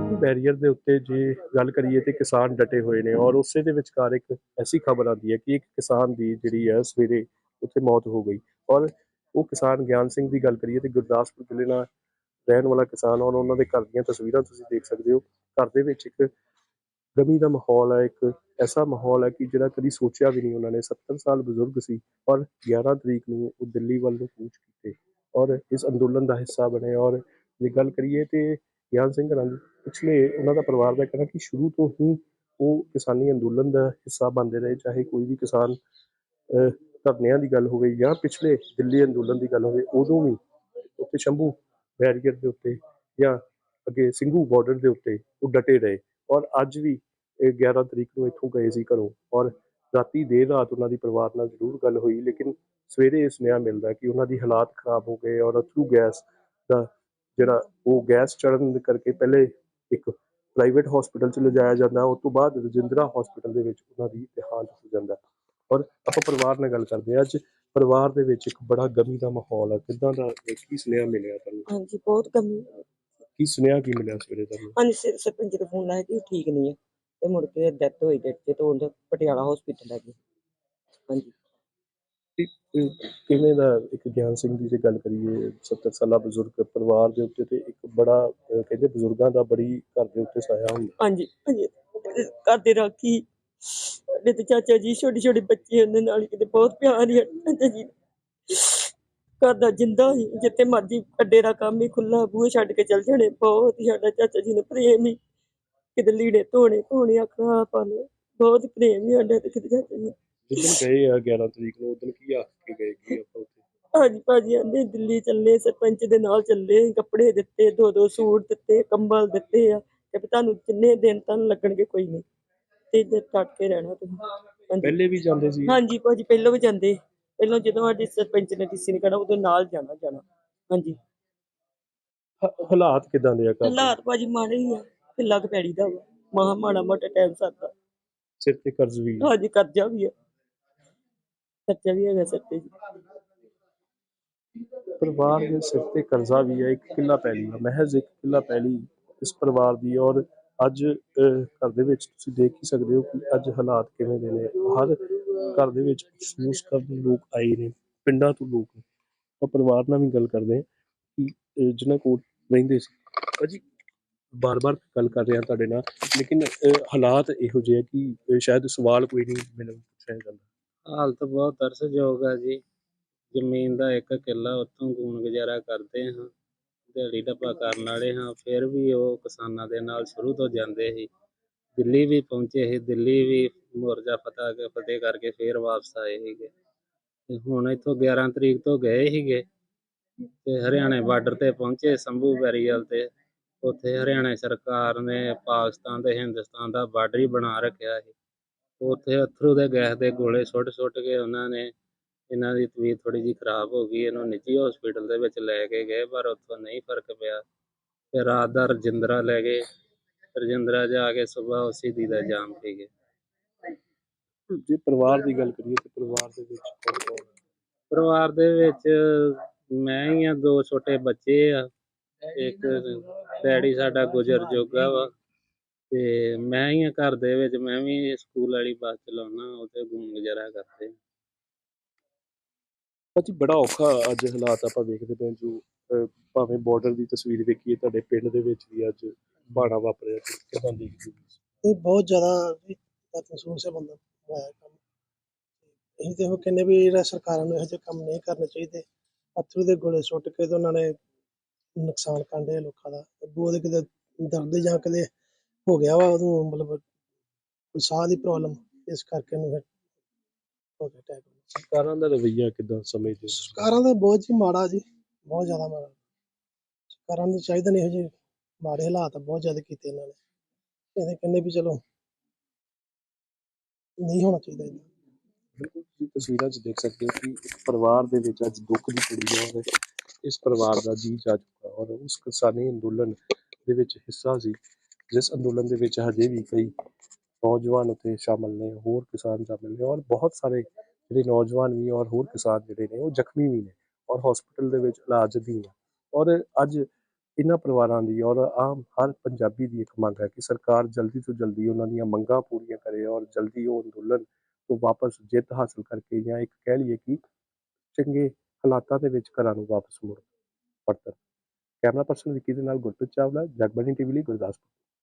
Barrier ਦੇ ਉੱਤੇ ਜੇ ਗੱਲ ਕਰੀਏ ਤੇ ਕਿਸਾਨ ਡਟੇ ਹੋਏ ਨੇ ਔਰ ਉਸੇ ਦੇ ਵਿਚਕਾਰ ਇੱਕ ਐਸੀ ਖਬਰ ਆਉਂਦੀ ਹੈ ਕਿ ਇੱਕ ਕਿਸਾਨ ਦੀ ਜਿਹੜੀ ਹੈ ਸਵੇਰੇ ਉੱਥੇ ਮੌਤ ਹੋ ਗਈ। ਔਰ ਉਹ ਕਿਸਾਨ ਗਿਆਨ ਸਿੰਘ ਦੀ ਗੱਲ ਕਰੀਏ ਤੇ ਗੁਰਦਾਸਪੁਰ ਜ਼ਿਲ੍ਹੇ ਨਾਲ ਰਹਿਣ ਵਾਲਾ ਕਿਸਾਨ ਔਰ ਉਹਨਾਂ ਦੇ ਘਰ ਦੀਆਂ ਤਸਵੀਰਾਂ ਤੁਸੀਂ ਦੇਖ ਸਕਦੇ ਹੋ। ਘਰ ਦੇ ਵਿੱਚ ਇੱਕ ਗਮੀ ਦਾ ਮਾਹੌਲ ਹੈ, ਇੱਕ ਐਸਾ ਮਾਹੌਲ ਹੈ ਕਿ ਜਿਹੜਾ ਕਦੀ ਸੋਚਿਆ ਵੀ ਨਹੀਂ ਉਹਨਾਂ ਨੇ। 70 ਸਾਲ ਬਜ਼ੁਰਗ ਸੀ ਔਰ 11 ਤਰੀਕ ਨੂੰ ਉਹ ਦਿੱਲੀ ਵੱਲ ਨੂੰ ਕੂਚ ਕੀਤੇ ਔਰ ਇਸ ਅੰਦੋਲਨ ਦਾ ਹਿੱਸਾ ਬਣੇ। ਔਰ ਜੇ ਗੱਲ ਕਰੀਏ ਤੇ ਗਿਆਨ ਸਿੰਘ ਹਰਾਂ ਦੀ ਪਿਛਲੇ ਉਹਨਾਂ ਦਾ ਪਰਿਵਾਰ ਦਾ ਕਹਿਣਾ ਕਿ ਸ਼ੁਰੂ ਤੋਂ ਹੀ ਉਹ ਕਿਸਾਨੀ ਅੰਦੋਲਨ ਦਾ ਹਿੱਸਾ ਬਣਦੇ ਰਹੇ, ਚਾਹੇ ਕੋਈ ਵੀ ਕਿਸਾਨ ਧਰਨਿਆਂ ਦੀ ਗੱਲ ਹੋਵੇ ਜਾਂ ਪਿਛਲੇ ਦਿੱਲੀ ਅੰਦੋਲਨ ਦੀ ਗੱਲ ਹੋਵੇ, ਉਦੋਂ ਵੀ ਉੱਥੇ ਸ਼ੰਭੂ ਬੈਰੀਅਰ ਦੇ ਉੱਤੇ ਜਾਂ ਅੱਗੇ ਸਿੰਘੂ ਬਾਰਡਰ ਦੇ ਉੱਤੇ ਉਹ ਡਟੇ ਰਹੇ ਔਰ ਅੱਜ ਵੀ ਇਹ 11 ਤਰੀਕ ਨੂੰ ਇੱਥੋਂ ਗਏ ਸੀ ਘਰੋਂ ਔਰ ਰਾਤੀ ਦੇਰ ਰਾਤ ਉਹਨਾਂ ਦੀ ਪਰਿਵਾਰ ਨਾਲ ਜ਼ਰੂਰ ਗੱਲ ਹੋਈ, ਲੇਕਿਨ ਸਵੇਰੇ ਇਹ ਸੁਨੇਹਾ ਮਿਲਦਾ ਕਿ ਉਹਨਾਂ ਦੀ ਹਾਲਾਤ ਖਰਾਬ ਹੋ ਗਏ ਔਰ ਅਥਰੂ ਗੈਸ ਦਾ ਜਿਹੜਾ ਉਹ ਗੈਸ ਚੜਨ ਕਰਕੇ ਪਹਿਲੇ ਇੱਕ ਪ੍ਰਾਈਵੇਟ ਹਸਪੀਟਲ ਚ ਲਿਜਾਇਆ ਜਾਂਦਾ ਉਸ ਤੋਂ ਬਾਅਦ ਰਜਿੰਦਰਾ ਹਸਪੀਟਲ ਦੇ ਵਿੱਚ ਉਹਨਾਂ ਦੀ ਦੇਹਾਂਤ ਹੋ ਜਾਂਦਾ। ਔਰ ਆਪਾਂ ਪਰਿਵਾਰ ਨਾਲ ਗੱਲ ਕਰਦੇ ਹਾਂ ਅੱਜ ਪਰਿਵਾਰ ਦੇ ਵਿੱਚ ਇੱਕ ਬੜਾ ਗਮੀ ਦਾ ਮਾਹੌਲ ਹੈ ਕਿਦਾਂ ਦਾ ਕੀ ਸੁਨੇਹਾ ਮਿਲਿਆ ਤੁਹਾਨੂੰ? ਹਾਂਜੀ ਬਹੁਤ ਹੈ। ਕੀ ਸੁਨੇਹਾ ਕੀ ਮਿਲਿਆ ਸਵੇਰੇ ਤੁਹਾਨੂੰ? ਹਾਂਜੀ ਸਰਪੰਚ ਦਾ ਫੋਨ ਆਇਆ ਕਿ ਠੀਕ ਨਹੀਂ ਹੈ ਤੇ ਮੁੜ ਕੇ ਡੈਥ ਹੋਈ ਤੇ ਉਹਦਾ ਪਟਿਆਲਾ ਹਸਪੀਟਲ ਲੈ ਗਏ। ਕਿ- ਕਿਵੇਂ ਦਾ ਇੱਕ ਗਿਆਨ ਸਿੰਘ ਦੀ ਜੇ ਗੱਲ ਕਰੀਏ 70 ਸਾਲਾ ਬਜ਼ੁਰਗ ਪਰਿਵਾਰ ਦੇ ਉੱਤੇ ਤੇ ਇੱਕ ਬੜਾ, ਅਹ, ਕਹਿੰਦੇ ਬਜ਼ੁਰਗਾਂ ਦਾ ਬੜੀ ਘਰ ਦੇ ਉੱਤੇ ਸਾਇਆ ਹੁੰਦਾ। ਹਾਂਜੀ ਹਾਂਜੀ। ਘਰ ਦੇ ਰਾਖੀ, ਸਾਡੇ ਤੇ ਚਾਚਾ ਜੀ, ਛੋਟੇ ਛੋਟੇ ਬੱਚੇ ਉਹਨਾਂ ਨਾਲ ਕਿਤੇ ਬਹੁਤ ਪਿਆਰ ਹੀ ਚਾਚਾ ਜੀ। ਘਰ ਦਾ ਜਿੰਦਾ ਹੀ, ਜਿੱਥੇ ਮਰਜ਼ੀ ਅੱਡੇ ਦਾ ਕੰਮ ਹੀ ਖੁੱਲਾ ਬੂਹੇ ਛੱਡ ਕੇ ਚੱਲ ਜਾਣੇ, ਬਹੁਤ ਹੀ ਸਾਡਾ ਚਾਚਾ ਜੀ ਨੇ ਪ੍ਰੇਮ ਹੀ। ਕਿਤੇ ਲੀੜੇ ਧੋਣੇ ਧੋਣੇ, ਆਖਣਾ ਆਪਾਂ ਨੂੰ, ਬਹੁਤ ਪ੍ਰੇਮ ਹੀ ਸਾਡਾ ਤੇ ਕਿਤੇ ਚਾਚਾ ਜੀ ਜਿੱਦਣ ਗਏ ਆ 11 ਤਰੀਕ ਨੂੰ ਉਦੋਂ ਕੀ ਆਖ ਕੇ ਗਏ ਕਿ ਆਪਾਂ ਉੱਥੇ? ਹਾਂਜੀ ਭਾਜੀ ਆਂਦੇ ਦਿੱਲੀ ਚੱਲੇ ਸਰਪੰਚ ਦੇ ਨਾਲ ਚੱਲੇ ਕੱਪੜੇ ਦਿੱਤੇ ਦੋ ਦੋ ਸੂਟ ਦਿੱਤੇ ਕੰਬਲ ਦਿੱਤੇ ਆ। ਤੇ ਵੀ ਤੁਹਾਨੂੰ ਜਿੰਨੇ ਦਿਨ ਤੁਹਾਨੂੰ ਲੱਗਣਗੇ ਕੋਈ ਨਹੀਂ। ਤੇ ਜੇ ਟੱਟ ਕੇ ਰਹਿਣਾ ਤੁਸੀਂ। ਹਾਂਜੀ। ਪਹਿਲੇ ਵੀ ਜਾਂਦੇ ਸੀ? ਹਾਂਜੀ ਭਾਜੀ ਪਹਿਲਾਂ ਵੀ ਜਾਂਦੇ। ਪਹਿਲਾਂ ਜਦੋਂ ਸਾਡੀ ਸਰਪੰਚ ਨੇ ਡੀਸੀ ਨੇ ਕਹਿਣਾ ਉਦੋਂ ਨਾਲ ਜਾਣਾ ਜਾਣਾ। ਹਾਂਜੀ। ਹ- ਹਾਲਾਤ ਕਿਦਾਂ ਦੇ ਆ ਘਰ ਦੇ? ਹਾਲਾਤ ਭਾਜੀ ਮਾੜੇ ਹੀ ਆ। ਢਿੱਲਾ ਕੁ ਪੈੜੀ ਦਾ ਵਾ। ਮਹਾ ਮਾੜਾ ਮੋਟਾ ਟਾਈਮ ਸਰਦਾ ਸਿਰ ਤੇ ਕਰਜ਼ ਵੀ। ਹਾਂਜੀ ਕਰਜ਼ਾ ਵੀ ਆ। ਕਰਜ਼ਾ ਵੀ ਹੈਗਾ ਸਿਰ ਤੇ ਜੀ। ਪਰਿਵਾਰ ਦੇ ਸਿਰ ਤੇ ਕਰਜ਼ਾ ਵੀ ਹੈ, ਇੱਕ ਕਿੱਲਾ ਪੈਲੀ ਹੈ ਮਹਿਜ਼ ਇੱਕ ਕਿੱਲਾ ਪੈਲੀ ਇਸ ਪਰਿਵਾਰ ਦੀ ਔਰ ਅੱਜ ਘਰ ਦੇ ਵਿੱਚ ਤੁਸੀਂ ਦੇਖ ਹੀ ਸਕਦੇ ਹੋ ਕਿ ਅੱਜ ਹਾਲਾਤ ਕਿਵੇਂ ਦੇ ਨੇ। ਹਰ ਘਰ ਦੇ ਵਿੱਚ ਮਹਿਸੂਸ ਕਰਨ ਲੋਕ ਆਏ ਨੇ, ਪਿੰਡਾਂ ਤੋਂ ਲੋਕ ਆਪਾਂ ਪਰਿਵਾਰ ਨਾਲ ਵੀ ਗੱਲ ਕਰਦੇ ਹਾਂ ਕਿ ਜਿਨ੍ਹਾਂ ਕੋਲ ਰਹਿੰਦੇ ਸੀ। ਅਜੀ ਬਾਰ-ਬਾਰ ਗੱਲ ਕਰ ਰਿਹਾ ਤੁਹਾਡੇ ਨਾਲ, ਲੇਕਿਨ ਹਾਲਾਤ ਇਹੋ ਜਿਹੇ ਆ ਕਿ ਸ਼ਾਇਦ ਸਵਾਲ ਕੋਈ ਨਹੀਂ ਮੈਨੂੰ ਪੁੱਛਿਆ ਜਾਂਦਾ ਹਾਲਤ ਬਹੁਤ ਤਰਸਯੋਗ ਹੈ ਜੀ। ਜ਼ਮੀਨ ਦਾ ਇੱਕ ਕਿੱਲਾ ਉੱਥੋਂ ਗੂਣ ਗੁਜ਼ਾਰਾ ਕਰਦੇ ਹਾਂ, ਦਿਹਾੜੀ ਡੱਬਾ ਕਰਨ ਵਾਲੇ ਹਾਂ, ਫਿਰ ਵੀ ਉਹ ਕਿਸਾਨਾਂ ਦੇ ਨਾਲ ਸ਼ੁਰੂ ਤੋਂ ਜਾਂਦੇ ਸੀ। ਦਿੱਲੀ ਵੀ ਪਹੁੰਚੇ ਸੀ, ਦਿੱਲੀ ਵੀ ਮੋਰਜਾ ਫਤਿਹ ਕੇ, ਫਤਿਹ ਕਰਕੇ ਫਿਰ ਵਾਪਸ ਆਏ ਸੀਗੇ। ਤੇ ਹੁਣ ਇੱਥੋਂ 11 ਤਰੀਕ ਤੋਂ ਗਏ ਸੀਗੇ ਤੇ ਹਰਿਆਣੇ ਬਾਰਡਰ ਤੇ ਪਹੁੰਚੇ ਸੰਭੂ ਬੈਰੀਅਲ ਤੇ। ਉੱਥੇ ਹਰਿਆਣਾ ਸਰਕਾਰ ਨੇ ਪਾਕਿਸਤਾਨ ਤੇ ਹਿੰਦੁਸਤਾਨ ਦਾ ਬਾਰਡਰ ਹੀ ਬਣਾ ਰੱਖਿਆ ਸੀ। ਉੱਥੇ ਅਥਰੂ ਦੇ ਗੈਸ ਦੇ ਗੋਲੇ ਸੁੱਟ ਸੁੱਟ ਕੇ ਉਹਨਾਂ ਨੇ ਇਹਨਾਂ ਦੀ ਤਬੀਅਤ ਥੋੜੀ ਜਿਹੀ ਖਰਾਬ ਹੋ ਗਈ ਇਹਨੂੰ ਨਿੱਜੀ ਹਸਪੀਟਲ ਦੇ ਵਿੱਚ ਲੈ ਕੇ ਗਏ ਪਰ ਉੱਥੋਂ ਨਹੀਂ ਫ਼ਰਕ ਪਿਆ। ਤੇ ਰਾਤ ਦਾ ਰਜਿੰਦਰਾ ਲੈ ਗਏ। ਰਜਿੰਦਰਾ ਜਾ ਕੇ ਸਵੇਰ ਉਸੇ ਦੀ ਦਾ ਜਾਮ ਪੀ ਗਏ। ਜੇ ਪਰਿਵਾਰ ਦੀ ਗੱਲ ਕਰੀਏ ਤੇ ਪਰਿਵਾਰ ਦੇ ਵਿੱਚ ਕੌਣ ਕੌਣ ਹੈ? ਪਰਿਵਾਰ ਦੇ ਵਿੱਚ ਮੈਂ ਹੀ ਆ ਦੋ ਛੋਟੇ ਬੱਚੇ ਆ। ਇੱਕ ਡੈਡੀ ਸਾਡਾ ਗੁਜ਼ਰ ਜੋਗਾ ਵਾ। ਤੇ ਮੈਂ ਹੀ ਆ ਘਰ ਦੇ ਵਿੱਚ ਮੈਂ ਵੀ ਸਕੂਲ ਵਾਲੀ ਬੱਸ ਚਲਾਉਣਾ ਉਹਤੇ ਗੁੰਮ ਗੁਜ਼ਾਰਾ ਕਰਦੇ ਭਾਜੀ ਬੜਾ ਔਖਾ ਅੱਜ ਹਾਲਾਤ ਆਪਾਂ ਵੇਖਦੇ ਪਏ ਹਾਂ ਜੋ ਅਹ, ਭਾਵੇਂ ਬਾਰਡਰ ਦੀ ਤਸਵੀਰ ਵੇਖੀਏ ਤੁਹਾਡੇ ਪਿੰਡ ਦੇ ਵਿੱਚ ਵੀ ਅੱਜ ਬਾਣਾ ਵਾਪਰਿਆ। ਤੇ ਕਿਦਾਂ ਦੇਖਦੇ ਹੋ ਇਹ ਬਹੁਤ ਜ਼ਿਆਦਾ ਵੀ ਮਹਿਸੂਸ ਹੈ ਬੰਦਾ ਹੋਇਆ ਕੰਮ। ਅਸੀਂ ਤੇ ਉਹ ਕਹਿੰਦੇ ਵੀ ਜਿਹੜਾ ਸਰਕਾਰਾਂ ਨੂੰ ਇਹੋ ਜਿਹੇ ਕੰਮ ਨਹੀਂ ਕਰਨੇ ਚਾਹੀਦੇ। ਅਥਰੂ ਦੇ ਗੋਲੇ ਸੁੱਟ ਕੇ ਤੇ ਉਹਨਾਂ ਨੇ ਨੁਕਸਾਨ ਕਾਂਡੇ ਲੋਕਾਂ ਦਾ। ਬਹੁਤ ਕਿਤੇ ਦਰਦ ਜਾਂ ਕਦੇ ਹੋ ਗਿਆ ਵਾ ਉਹਨੂੰ ਮਤਲਬ ਸਾਹ ਦੀ ਪ੍ਰੋਬਲਮ ਇਸ ਕਰਕੇ ਉਹਨੂੰ ਫਿਰ ਹੋ ਗਿਆ ਅਟੈਕ ਸਰਕਾਰਾਂ ਦਾ ਰਵੱਈਆ ਕਿਦਾਂ ਸਮਝਦੇ ਹੋ ਸਰਕਾਰਾਂ ਦਾ ਬਹੁਤ ਹੀ ਮਾੜਾ ਜੀ ਬਹੁਤ ਜ਼ਿਆਦਾ ਮਾੜਾ। ਸਰਕਾਰਾਂ ਨੂੰ ਚਾਹੀਦਾ ਨਹੀਂ ਇਹੋ ਜਿਹੇ ਮਾੜੇ ਹਾਲਾਤ ਬਹੁਤ ਜ਼ਿਆਦਾ ਕੀਤੇ ਇਹਨਾਂ ਨੇ। ਇਹਦੇ ਕਹਿੰਦੇ ਵੀ ਚਲੋ ਨਹੀਂ ਹੋਣਾ ਚਾਹੀਦਾ ਏਦਾਂ। ਬਿਲਕੁਲ ਤੁਸੀਂ ਤਸਵੀਰਾਂ 'ਚ ਦੇਖ ਸਕਦੇ ਹੋ ਕਿ ਇੱਕ ਪਰਿਵਾਰ ਦੇ ਵਿੱਚ ਅੱਜ ਦੁੱਖ ਦੀ ਘੜੀ ਹੈ ਔਰ ਇਸ ਪਰਿਵਾਰ ਦਾ ਜੀ ਜਾ ਚੁੱਕਾ ਔਰ ਉਸ ਕਿਸਾਨੀ ਅੰਦੋਲਨ ਦੇ ਵਿੱਚ ਹਿੱਸਾ ਸੀ। ਜਿਸ ਅੰਦੋਲਨ ਦੇ ਵਿੱਚ ਹਜੇ ਵੀ ਕਈ ਨੌਜਵਾਨ ਉੱਥੇ ਸ਼ਾਮਲ ਨੇ, ਹੋਰ ਕਿਸਾਨ ਸ਼ਾਮਲ ਨੇ ਔਰ ਬਹੁਤ ਸਾਰੇ ਜਿਹੜੇ ਨੌਜਵਾਨ ਵੀ ਔਰ ਹੋਰ ਕਿਸਾਨ ਜਿਹੜੇ ਨੇ, ਉਹ ਜ਼ਖਮੀ ਵੀ ਨੇ ਔਰ ਹਸਪੀਟਲ ਦੇ ਵਿੱਚ ਇਲਾਜ ਅਧੀਨ ਨੇ ਔਰ ਅੱਜ ਇਹਨਾਂ ਪਰਿਵਾਰਾਂ ਦੀ ਔਰ ਆਮ ਹਰ ਪੰਜਾਬੀ ਦੀ ਇੱਕ ਮੰਗ ਹੈ ਕਿ ਸਰਕਾਰ ਜਲਦੀ ਤੋਂ ਜਲਦੀ ਉਹਨਾਂ ਦੀਆਂ ਮੰਗਾਂ ਪੂਰੀਆਂ ਕਰੇ ਔਰ ਜਲਦੀ ਉਹ ਅੰਦੋਲਨ ਤੋਂ ਵਾਪਸ ਜਿੱਤ ਹਾਸਲ ਕਰਕੇ ਜਾਂ ਇੱਕ ਕਹਿ ਲਈਏ ਕਿ ਚੰਗੇ ਹਾਲਾਤਾਂ ਦੇ ਵਿੱਚ ਘਰਾਂ ਨੂੰ ਵਾਪਸ ਮੁੜ ਪਰਤਣ। ਕੈਮਰਾ ਪਰਸਨ ਵਿੱਕੀ ਦੇ ਨਾਲ ਗੁਰਪ੍ਰੀਤ ਚਾਵਲਾ, ਜਗਬਾਣੀ ਟੀਵੀ ਲਈ ਗੁਰਦਾਸਪੁਰ।